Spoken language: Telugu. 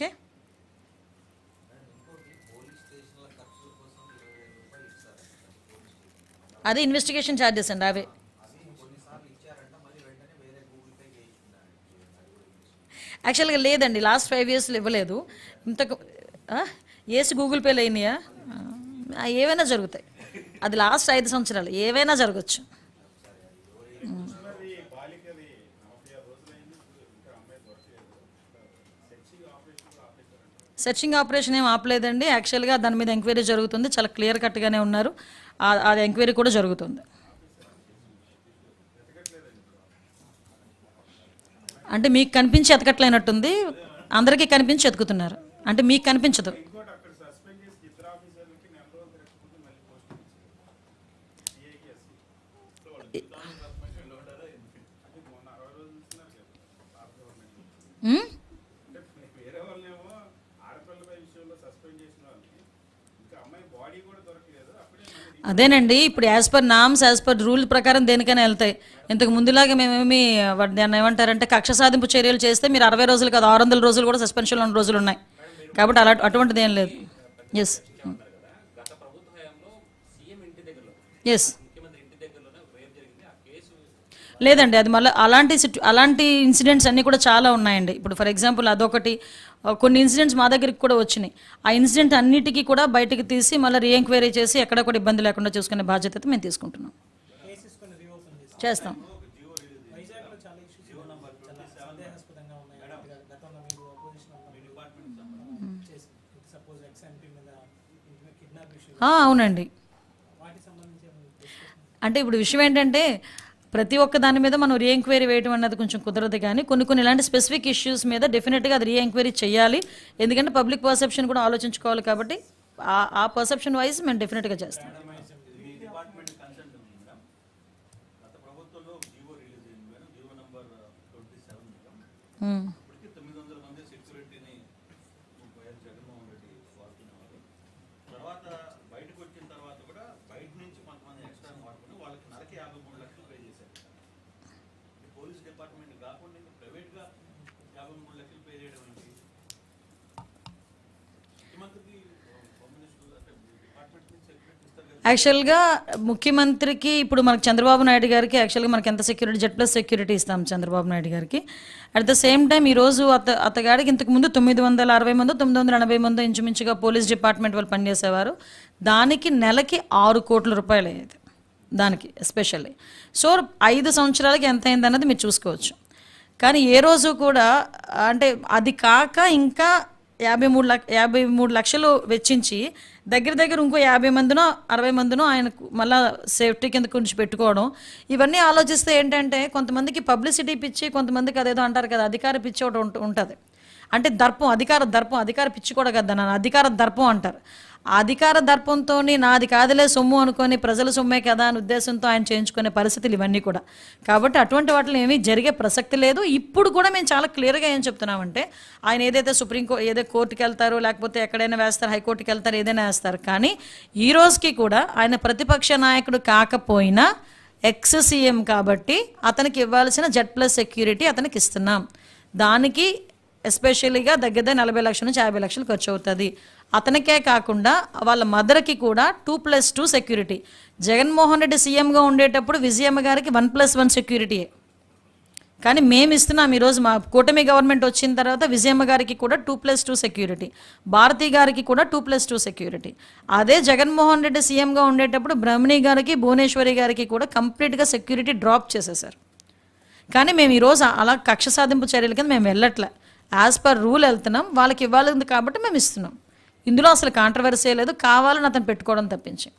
ఓకే. అది ఇన్వెస్టిగేషన్ ఛార్జెస్ అండి అవే. యాక్చువల్గా లేదండి లాస్ట్ ఫైవ్ ఇయర్స్లో ఇవ్వలేదు. ఇంతకు ఆ? ఏసి గూగుల్ పేలు అయినాయా? ఏవైనా జరుగుతాయి. అది లాస్ట్ ఐదు సంవత్సరాలు ఏవైనా జరగచ్చు. సెర్చింగ్ ఆపరేషన్ ఏం ఆపలేదండి. యాక్చువల్గా దాని మీద ఎంక్వైరీ జరుగుతుంది. చాలా క్లియర్ కట్గానే ఉన్నారు. అది ఎంక్వైరీ కూడా జరుగుతుంది. అంటే మీకు కనిపించి ఎతకట్లేనట్టుంది. అందరికీ కనిపించి ఎతుకుతున్నారు. అంటే మీకు కనిపించదు. Hmm అక్కడ సస్పెండ్ చేసి ఇద్దరు ఆఫీసర్లకి నెల రోజులు తిరగకపోతే మళ్ళీ పోస్ట్ సిఐకి ఎస్సీ సో వాళ్ళు సస్పెన్షన్లో ఉంటారా అది మొన్న అరవై రోజులు ఇస్తున్నారు కదా భారత గవర్నమెంట్ ఉమ్? అంటే వేరే వాళ్ళేమో ఆడపిల్లపై విషయంలో సస్పెండ్ చేసిన వాళ్ళకి ఇంకా అమ్మాయి బాడీ కూడా దొరకలేదు అప్పుడే మళ్ళీ అదేనండి ఇప్పుడు as per norms as per rule ప్రకారం దేనికైనా వెళ్తాయి. ఇంతకు ముందులాగా మేమేమి దాన్ని ఏమంటారంటే కక్ష సాధింపు చర్యలు చేస్తే మీరు అరవై రోజులు కాదు ఆరు వందల రోజులు కూడా సస్పెన్షన్లో ఉన్న రోజులు ఉన్నాయి. కాబట్టి అలా అటువంటిది ఏం లేదు. ఎస్ ఎస్ లేదండి అది మళ్ళీ అలాంటి అలాంటి ఇన్సిడెంట్స్ అన్నీ కూడా చాలా ఉన్నాయండి. ఇప్పుడు ఫర్ ఎగ్జాంపుల్ అదొకటి కొన్ని ఇన్సిడెంట్స్ మా దగ్గరికి కూడా వచ్చినాయి. ఆ ఇన్సిడెంట్ అన్నిటికీ కూడా బయటకు తీసి మళ్ళీ రీఎంక్వైరీ చేసి ఎక్కడ కూడా ఇబ్బంది లేకుండా చూసుకునే బాధ్యత అయితే మేము తీసుకుంటున్నాం. చేస్తాం. అవునండి. అంటే ఇప్పుడు విషయం ఏంటంటే ప్రతి ఒక్క దాని మీద మనం రీఎంక్వైరీ వేయడం అన్నది కొంచెం కుదరదు కానీ కొన్ని కొన్ని ఇలాంటి స్పెసిఫిక్ ఇష్యూస్ మీద డెఫినెట్గా అది రీఎంక్వైరీ చేయాలి. ఎందుకంటే పబ్లిక్ పర్సెప్షన్ కూడా ఆలోచించుకోవాలి కాబట్టి ఆ ఆ పర్సెప్షన్ వైజ్ మేము డెఫినెట్గా చేస్తాం. తర్వాత బయటకు వచ్చిన తర్వాత కూడా బయట నుంచి కొంతమంది ఎక్స్ట్రా వాడుకుని వాళ్ళకి నెలకి యాభై మూడు లక్షలు డిపార్ట్మెంట్ కాకుండా ఇంకా ప్రైవేట్గా యాభై మూడు లక్షలు పే చేయడం ఏంటి ముఖ్యమంత్రికి డిపార్ట్మెంట్ నుంచి ఇస్తారు యాక్చువల్గా ముఖ్యమంత్రికి ఇప్పుడు మనకు చంద్రబాబు నాయుడు గారికి యాక్చువల్గా మనకి ఎంత సెక్యూరిటీ జెడ్ ప్లస్ సెక్యూరిటీ ఇస్తాం చంద్రబాబు నాయుడు గారికి. అట్ ద సేమ్ టైం ఈరోజు అత అతగాడికి ఇంతకు ముందు తొమ్మిది వందల అరవై మందో తొమ్మిది వందల ఎనభై మందో ఇంచుమించుగా పోలీస్ డిపార్ట్మెంట్ వాళ్ళు పనిచేసేవారు. దానికి నెలకి ఆరు కోట్ల రూపాయలు అయ్యేది దానికి ఎస్పెషల్లీ సో ఐదు సంవత్సరాలకి ఎంత అయింది అన్నది మీరు చూసుకోవచ్చు. కానీ ఏ రోజు కూడా అంటే అది కాక ఇంకా యాభై మూడు లక్ష యాభై మూడు లక్షలు వెచ్చించి దగ్గర దగ్గర ఇంకో యాభై మందినో అరవై మందినో ఆయనకు మళ్ళా సేఫ్టీ కింద కొంచెం పెట్టుకోవడం ఇవన్నీ ఆలోచిస్తే ఏంటంటే కొంతమందికి పబ్లిసిటీ పిచ్చి కొంతమందికి అదేదో అంటారు కదా అధికార పిచ్చి ఒకటి ఉంటుంది. అంటే దర్పం అధికార దర్పం అధికార పిచ్చి కూడా కదా నన్ను అధికార దర్పం అంటారు. ఆ అధికార దర్పంతో నాది కాదులే సొమ్ము అనుకొని ప్రజల సొమ్మే కదా అని ఉద్దేశంతో ఆయన చేయించుకునే పరిస్థితులు ఇవన్నీ కూడా. కాబట్టి అటువంటి వాటిలో ఏమీ జరిగే ప్రసక్తి లేదు. ఇప్పుడు కూడా మేము చాలా క్లియర్గా ఏం చెప్తున్నామంటే ఆయన ఏదైతే సుప్రీంకో ఏదో కోర్టుకి వెళ్తారో లేకపోతే ఎక్కడైనా వేస్తారు హైకోర్టుకి వెళ్తారు ఏదైనా వేస్తారు కానీ ఈ రోజుకి కూడా ఆయన ప్రతిపక్ష నాయకుడు కాకపోయినా ఎక్స్ సీఎం కాబట్టి అతనికి ఇవ్వాల్సిన జెడ్ ప్లస్ సెక్యూరిటీ అతనికి ఇస్తున్నాం. దానికి ఎస్పెషల్లీగా దగ్గర నలభై లక్షల నుంచి యాభై లక్షలు ఖర్చు అవుతుంది అతనికే కాకుండా వాళ్ళ మదర్కి కూడా two plus two security. Jaganmohan Reddy సీఎంగా ఉండేటప్పుడు విజయమ్మ గారికి వన్ ప్లస్ వన్ సెక్యూరిటీయే కానీ మేము ఇస్తున్నాం ఈరోజు మా కూటమి గవర్నమెంట్ వచ్చిన తర్వాత విజయమ్మ గారికి కూడా two plus two security. Bharathi గారికి కూడా టూ ప్లస్ టూ సెక్యూరిటీ. అదే జగన్మోహన్ రెడ్డి సీఎంగా ఉండేటప్పుడు బ్రహ్మణి గారికి భువనేశ్వరి గారికి కూడా కంప్లీట్గా సెక్యూరిటీ డ్రాప్ చేసేసారు కానీ మేము ఈరోజు అలా కక్ష సాధింపు చర్యల కింద మేము వెళ్ళట్లే. యాజ్ పర్ రూల్ వెళ్తున్నాం వాళ్ళకి ఇవ్వాలి కాబట్టి మేము ఇస్తున్నాం. ఇందులో అసలు కాంట్రవర్సీ లేదు కావాలని అతను పెట్టుకోవడం తప్పించి.